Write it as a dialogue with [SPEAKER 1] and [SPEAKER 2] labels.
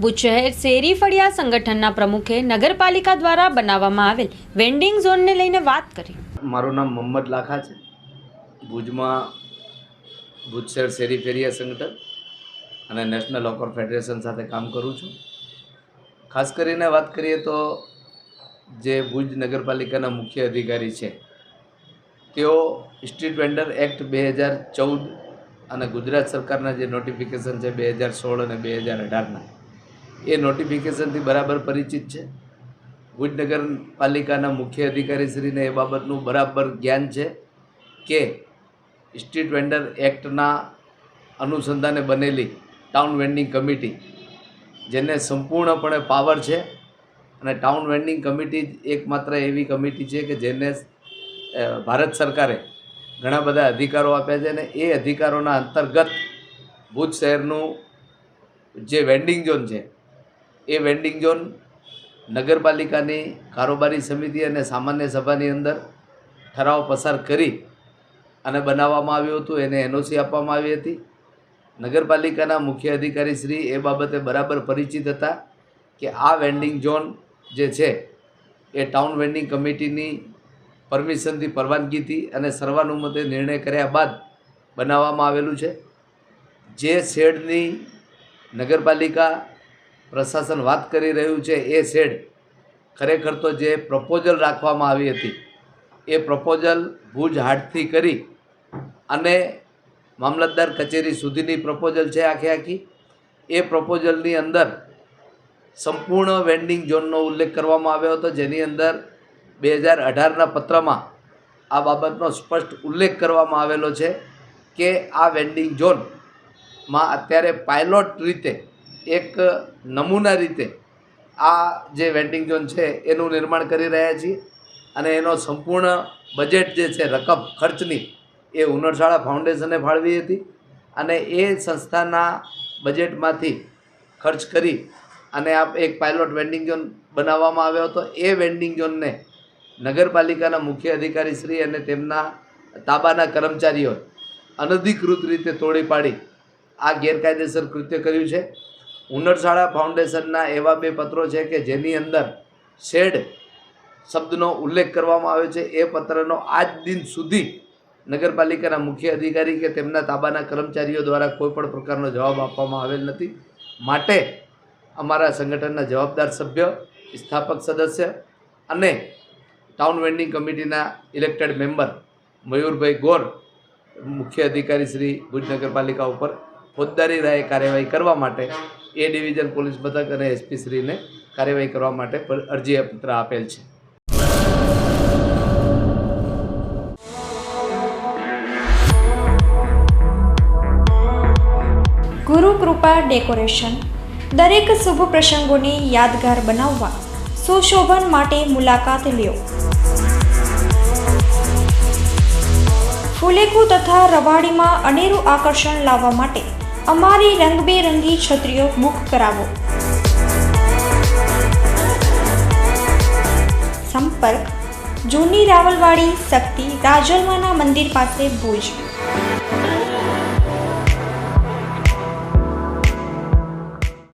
[SPEAKER 1] ભુજ શહેર શેરી ફળિયા સંગઠનના પ્રમુખે નગરપાલિકા દ્વારા બનાવવામાં આવેલ વેન્ડિંગ ઝોનને લઈને વાત કરી.
[SPEAKER 2] મારું નામ મોહમ્મદ લાખા છે. ભુજમાં ભુજ શહેર શેરી ફેરિયા સંગઠન અને નેશનલ લોકર ફેડરેશન સાથે કામ કરું છું. ખાસ કરીને વાત કરીએ તો જે ભુજ નગરપાલિકાના મુખ્ય અધિકારી છે, તેઓ સ્ટ્રીટ વેન્ડર એક્ટ બે હજાર ચૌદ અને ગુજરાત સરકારના જે નોટિફિકેશન છે બે હજાર સોળ અને બે હજાર અઢારના એ નોટિફિકેશનથી બરાબર પરિચિત છે. ભુજ નગરપાલિકાના મુખ્ય અધિકારીશ્રીને એ બાબતનું બરાબર જ્ઞાન છે કે સ્ટ્રીટ વેન્ડર એક્ટના અનુસંધાને બનેલી ટાઉન વેન્ડિંગ કમિટી જેને સંપૂર્ણપણે પાવર છે અને ટાઉન વેન્ડિંગ કમિટી એકમાત્ર એવી કમિટી છે કે જેને ભારત સરકારે ઘણા બધા અધિકારો આપ્યા છે અને એ અધિકારોના અંતર્ગત ભુજ શહેરનું જે વેન્ડિંગ ઝોન છે એ વેન્ડિંગ ઝોન નગરપાલિકાની કારોબારી સમિતિ અને સામાન્ય સભાની અંદર ઠરાવ પસાર કરી અને બનાવવામાં આવ્યું હતું, એને એનઓસી આપવામાં આવી હતી. નગરપાલિકાના મુખ્ય અધિકારી શ્રી એ બાબતે બરાબર પરિચિત હતા કે આ વેન્ડિંગ ઝોન જે છે, એ ટાઉન વેન્ડિંગ કમિટીની પરમિશનથી પરવાનગીથી અને સર્વાનુમતે નિર્ણય કર્યા બાદ બનાવવામાં આવેલું છે. જે શેડની નગરપાલિકા પ્રશાસન વાત કરી રહ્યું છે, એ શેડ ખરેખર તો જે પ્રપોઝલ રાખવામાં આવી હતી, એ પ્રપોઝલ ભુજ હાટથી કરી અને મામલતદાર કચેરી સુધીની પ્રપોઝલ છે આખી આખી. એ પ્રપોઝલની અંદર સંપૂર્ણ વેન્ડિંગ ઝોનનો ઉલ્લેખ કરવામાં આવ્યો હતો, જેની અંદર બે હજાર અઢારના પત્રમાં આ બાબતનો સ્પષ્ટ ઉલ્લેખ કરવામાં આવેલો છે કે આ વેન્ડિંગ ઝોનમાં અત્યારે પાયલોટ રીતે એક નમૂના રીતે આ જે વેન્ડિંગ ઝોન છે એનું નિર્માણ કરી રહ્યા છીએ અને એનો સંપૂર્ણ બજેટ જે છે, રકમ ખર્ચની, એ ઉનરશાળા ફાઉન્ડેશને ફાળવી હતી અને એ સંસ્થાના બજેટમાંથી ખર્ચ કરી અને આ એક પાયલોટ વેન્ડિંગ ઝોન બનાવવામાં આવ્યો હતો. એ વેન્ડિંગ ઝોનને નગરપાલિકાના મુખ્ય અધિકારી શ્રી અને તેમના તાબાના કર્મચારીઓ અનધિકૃત રીતે તોડી પાડી આ ગેરકાયદેસર કૃત્ય કર્યું છે. હુનરશાળા ફાઉન્ડેશનના એવા બે પત્રો છે કે જેની અંદર શેડ શબ્દનો ઉલ્લેખ કરવામાં આવ્યો છે. એ પત્રનો આજ દિન સુધી નગરપાલિકાના મુખ્ય અધિકારી કે તેમના તાબાના કર્મચારીઓ દ્વારા કોઈ પણ પ્રકારનો જવાબ આપવામાં આવેલ નથી. માટે અમારા સંગઠનના જવાબદાર સભ્ય, સ્થાપક સદસ્ય અને ટાઉન વેન્ડિંગ કમિટીના ઇલેક્ટેડ મેમ્બર મયુરભાઈ ગોર, મુખ્ય અધિકારી શ્રી ભુજ નગરપાલિકા ઉપર ફોજદારી રાયે કાર્યવાહી કરવા માટે એ ડિવિઝન પોલીસ મથક અને એસપી શ્રીને કાર્યવાહી કરવા માટે અરજી પત્ર આપેલ છે.
[SPEAKER 3] ગુરુ કૃપા ડેકોરેશન. દરેક શુભ પ્રસંગોને યાદગાર બનાવવા સુશોભન માટે મુલાકાત લ્યો. ફુલેકુ તથા રવાડીમાં અનેરું આકર્ષણ લાવવા માટે અમારી રંગબેરંગી છત્રીઓ બુક કરાવો. સંપર્ક. જૂની રાવલવાડી શક્તિ રાજલમાના મંદિર પાસે ભુજ.